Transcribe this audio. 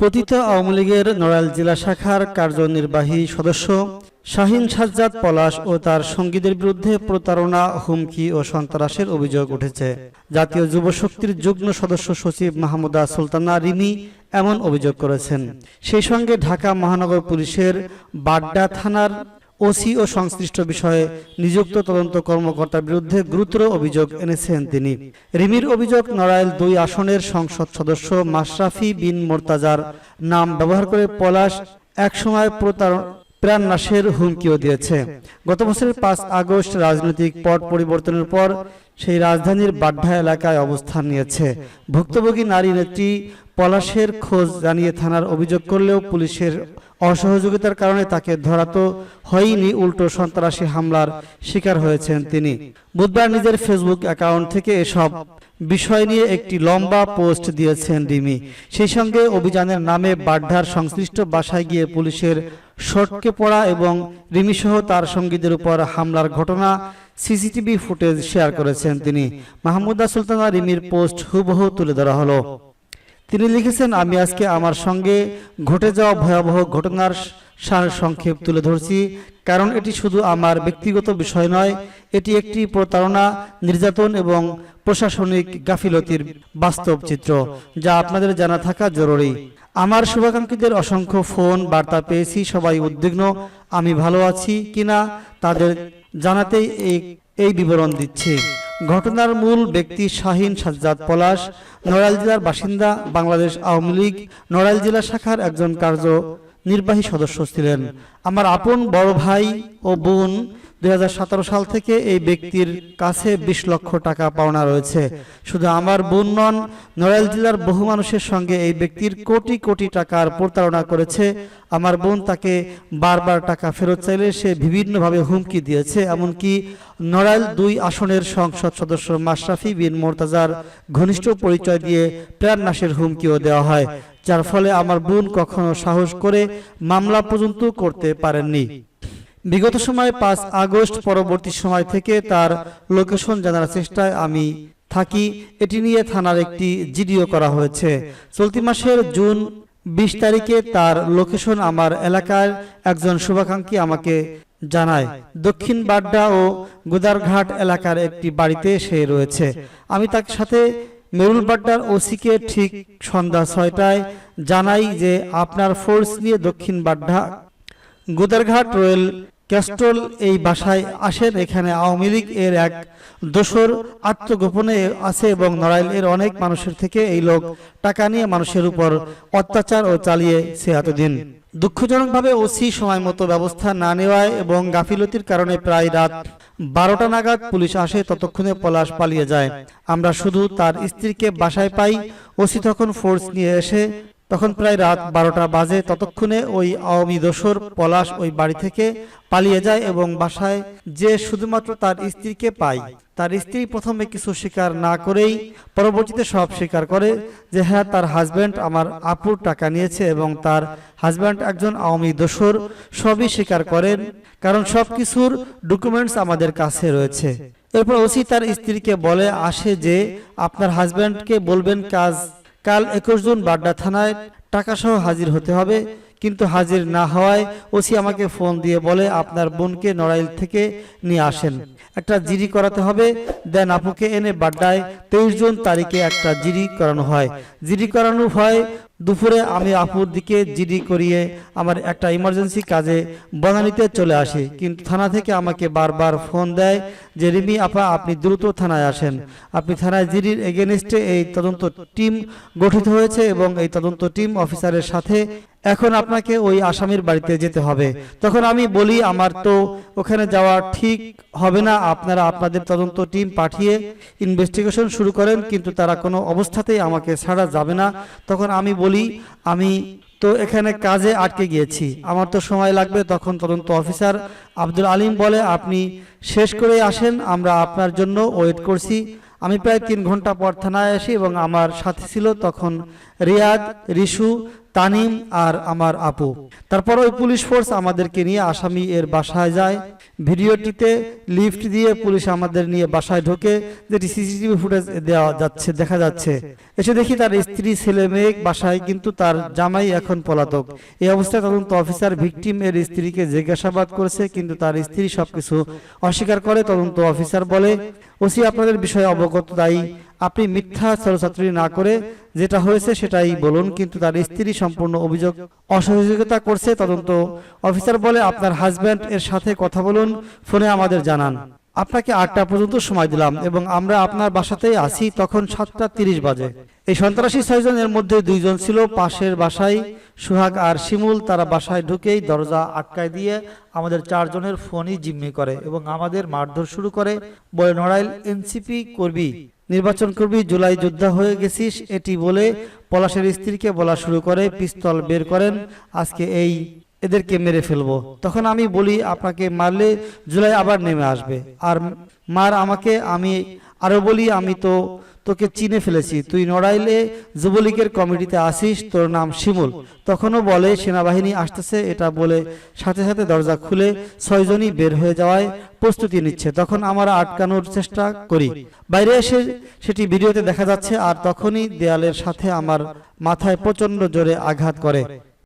পতিত আওয়ামী লীগের নড়াইল জেলা শাখার কার্যনির্বাহী সদস্য শাহিন সাজ্জাদ পলাশ ও তার সঙ্গীদের বিরুদ্ধে প্রতারণা, হুমকি ও সন্ত্রাসের অভিযোগ উঠেছে। জাতীয় যুবশক্তির যুগ্ম সদস্য সচিব মাহমুদা সুলতানা রিমি এমন অভিযোগ করেছেন। সেই সঙ্গে ঢাকা মহানগর পুলিশের বাড্ডা থানার ওসি ও সংশ্লিষ্ট বিষয়ে নিযুক্ত তদন্ত কর্মকর্তার বিরুদ্ধে গুরুতর অভিযোগ এনেছেন তিনি। রিমির অভিযোগ, নড়াইল দুই আসনের সংসদ সদস্য মাশরাফি বিন মোর্তাজার নাম ব্যবহার করে পলাশ একসময় প্রাণ নাশের হুমকিও দিয়েছে। গত বছরের পাঁচ আগস্ট রাজনৈতিক পট পরিবর্তনের পর সেই রাজধানীর বাড্ডা এলাকায় অবস্থান নিয়েছে। ভুক্তভোগী নারী নেত্রী পলাশের খোঁজ জানিয়ে থানার অভিযোগ করলেও পুলিশের অসহযোগিতার কারণে তাকে ধরা তো হয়নি উল্টো সন্ত্রাসী হামলার শিকার হয়েছেন তিনি। বুধবার নিজের ফেসবুক অ্যাকাউন্ট থেকে এসব বিষয় নিয়ে একটি লম্বা পোস্ট দিয়েছেন রিমি। সেই সঙ্গে অভিযানের নামে বাড্ডার সংশ্লিষ্ট বাসায় গিয়ে পুলিশের সটকে পড়া এবং রিমিসহ তার সঙ্গীদের উপর হামলার ঘটনা সিসিটিভি ফুটেজ শেয়ার করেছেন তিনি। মাহমুদা সুলতানা রিমির পোস্ট হুবহু তুলে ধরা হলো। তিনি লিখেছেন আমি আজকে আমার সঙ্গে ঘটে যাওয়া ভয়াবহ ঘটনার সার সংক্ষেপ তুলে ধরছি। কারণ এটি শুধু আমার ব্যক্তিগত বিষয় নয় এটি একটি প্রতারণা নির্যাতন এবং প্রশাসনিক গাফিলতির বাস্তব চিত্র যা আপনাদের জানা থাকা জরুরি। আমার শুভাকাঙ্ক্ষীদের অসংখ্য ফোন বার্তা পেয়েছি সবাই উদ্বিগ্ন। আমি ভালো আছি কিনা তাদের জানাতেই এই বিবরণ দিচ্ছে। ঘটনার মূল ব্যক্তি শাহিন সাজ্জাদ পলাশ, নড়াইল জেলার বাসিন্দা বাংলাদেশ আওয়ামী লীগ, নড়াইল জেলা শাখার একজন কার্য নির্বাহী সদস্য ছিলেন। আমার আপন বড় ভাই ও বোন দুই হাজার সতেরো সাল থেকে এই ব্যক্তির কাছে বিশ লক্ষ টাকা পাওনা রয়েছে। শুধু আমার বোন নন, নড়াইল জেলার বহু মানুষের সঙ্গে এই ব্যক্তির কোটি কোটি টাকার প্রতারণা করেছে। আমার বোন তাকে বারবার টাকা ফেরত চাইলে সে বিভিন্নভাবে হুমকি দিয়েছে। এমনকি নড়াইল দুই আসনের সংসদ সদস্য মাশরাফি বিন মোর্তাজার ঘনিষ্ঠ পরিচয় দিয়ে প্রাণনাশের হুমকিও দেওয়া হয়। যার ফলে আমার বোন কখনো সাহস করে মামলা পর্যন্ত করতে পারেননি। বিগত সময় পাঁচ আগস্ট পরবর্তী সময় থেকে তার লোকেশন জানার চেষ্টায় আমি থাকি। এটি নিয়ে থানার একটি জিডিও করা হয়েছে। চলতি মাসের জুন বিশ তারিখে তার লোকেশন আমার এলাকার একজন শুভাকাঙ্ক্ষী আমাকে জানায়। দক্ষিণ বাড্ডা ও গোদারঘাট এলাকার একটি বাড়িতে সে রয়েছে। আমি তার সাথে মেরুল বাড্ডার ওসিকে ঠিক সন্ধ্যা ছয়টায় জানাই যে আপনার ফোর্স নিয়ে দক্ষিণ বাড্ডা, গোদারঘাট রয়েল ক্যাস্টল এই বাসায় আসেন। এখানে আওয়ামী লীগ এর এক দোসর আত্মগোপনে আছে এবং নড়াইল এর অনেক মানুষের থেকে এই লোক টাকা নিয়ে মানুষের উপর অত্যাচার ও চালিয়েছে এতদিন। দুঃখজনকভাবে ওসি সময় মতো ব্যবস্থা না নেওয়ায় এবং গাফিলতির কারণে প্রায় রাত বারোটা নাগাদ পুলিশ আসে, ততক্ষণে পলাশ পালিয়ে যায়। আমরা শুধু তার স্ত্রীকে বাসায় পাই, ওসি তখন ফোর্স নিয়ে এসে তখন প্রায় রাত বারোটা বাজে, ততক্ষণে ওই আওয়ামী দোসর পলাশ ওই বাড়ি থেকে পালিয়ে যায় এবং বাসায় যে শুধুমাত্র তার স্ত্রীকে পায়। তার স্ত্রী প্রথমে কিছু স্বীকার না করেই পরবর্তীতে সব স্বীকার করে যে হ্যাঁ তার হাজব্যান্ড আমার আপুর টাকা নিয়েছে এবং তার হাজব্যান্ড একজন আওয়ামী দোসর সবই স্বীকার করেন, কারণ সব কিছুর ডকুমেন্টস আমাদের কাছে রয়েছে। এরপর ওসি তার স্ত্রীকে বলে, আসে যে, আপনার হাজব্যান্ডকে বলবেন কাজ কাল একুশ জুন বাড্ডা থানায় টাকা সহ হাজির হতে হবে, কিন্তু হাজির না হওয়ায় ওসি আমাকে ফোন দিয়ে বলে আপনার বোনকে নড়াইল থেকে নিয়ে আসেন। একটা জিডি করাতে হবে, দেন আপুকে এনে বাড্ডায় তেইশ জুন তারিখে একটা জিডি করানো হয়। জিডি করানো হয়, দুপুরে আমি আপুর দিকে জিডি করিয়ে আমার একটা ইমার্জেন্সি কাজে বনানীতে চলে আসি, কিন্তু থানা থেকে আমাকে বারবার ফোন দেয় যে রিমি আপা, আপনি দ্রুত থানায় আসেন। আপনি থানায় জিডির এগেনস্টে এই তদন্ত টিম গঠিত হয়েছে এবং এই তদন্ত টিম অফিসারের সাথে এখন আপনাকে ওই আসামির বাড়িতে যেতে হবে। তখন আমি বলি, আমার তো ওখানে যাওয়া ঠিক হবে না। আপনারা আপনাদের তদন্ত টিম পাঠিয়ে ইনভেস্টিগেশন শুরু করেন, কিন্তু তারা কোনো অবস্থাতেই আমাকে ছাড়া যাবে না। তখন আমি বলি, আমি তো এখানে কাজে আটকে গিয়েছি। আমার তো সময় লাগবে, তখন তদন্ত অফিসার আব্দুল আলিম বলে, আপনি শেষ করে আসেন, আমরা আপনার জন্য ওয়েট করছি। আমি প্রায় তিন ঘণ্টা পর থানায় আসি এবং আমার সাথে ছিল তখন রিয়াদ, রিশু তানিম আর আমার আপু। তারপর ওই পুলিশ ফোর্স আমাদেরকে নিয়ে আসামি এর বাসায় যায়। ভিডিওটিতে লিফট দিয়ে পুলিশ আমাদের নিয়ে বাসায় ঢোকে, যেটি সিসিটিভি ফুটেজ দেওয়া যাচ্ছে, দেখা যাচ্ছে। এসে দেখি তার স্ত্রী, ছেলে, মেয়ে বাসায় কিন্তু তার জামাই এখন পলাতক। এই অবস্থায় তদন্ত অফিসার ভিকটিম এর স্ত্রীকে জিজ্ঞাসাবাদ করেছে, কিন্তু তার স্ত্রী সবকিছু অস্বীকার করে। তদন্ত অফিসার বলে ওসি আপনাদের বিষয়ে অবগত দায়ী আপনি মিথ্যা ছাত্রছাত্রী না করে যেটা হয়েছে সেটাই বলুন, কিন্তু তার স্ত্রী সম্পূর্ণ অভিযোগ অসহযোগিতা করছে। তদন্ত অফিসার বলে, আপনার হাজব্যান্ড এর সাথে কথা বলুন, ফোনে আমাদের জানান। আপনাকে আটটা পর্যন্ত সময় দিলাম এবং আমরা আপনার বাসাতেই আছি তখন সাতটা তিরিশ বাজে। এই সন্ত্রাসী ছয়জনের মধ্যে দুইজন ছিল পাশের বাসায়। সুহাগ আর শিমুল তারা বাসায় ঢুকেই দরজা আটকায় দিয়ে আমাদের চারজনের ফোনই জিম্মি করে এবং আমাদের মারধর শুরু করে। বলে, নড়াইল এনসিপি করবি, নির্বাচন করবি, জুলাই যোদ্ধা হয়ে গেছিস, এটি বলে পলাশের স্ত্রীকে বলা শুরু করে, পিস্তল বের করেন। আজকে এই এদেরকে মেরে ফেলব। তখন আমি বলি, আপনাকে মারলে জুলাই আবার নেমে আসবে। আর মার আমাকে, আমি আরও বলি, আমি তো তোকে চিনে ফেলেছি। তুই নড়াইলে যুবলীগের কমিটিতে আসিস, তোর নাম শিমুল। তখনও বলে, সেনাবাহিনী আসতেছে। এটা বলে সাথে সাথে দরজা খুলে ছয়জনই বের হয়ে যাওয়ায় প্রস্তুতি নিচ্ছে। তখন আমরা আটকানোর চেষ্টা করি। বাইরে এসে সেটি ভিডিওতে দেখা যাচ্ছে, আর তখনই দেয়ালের সাথে আমার মাথায় প্রচণ্ড জোরে আঘাত করে।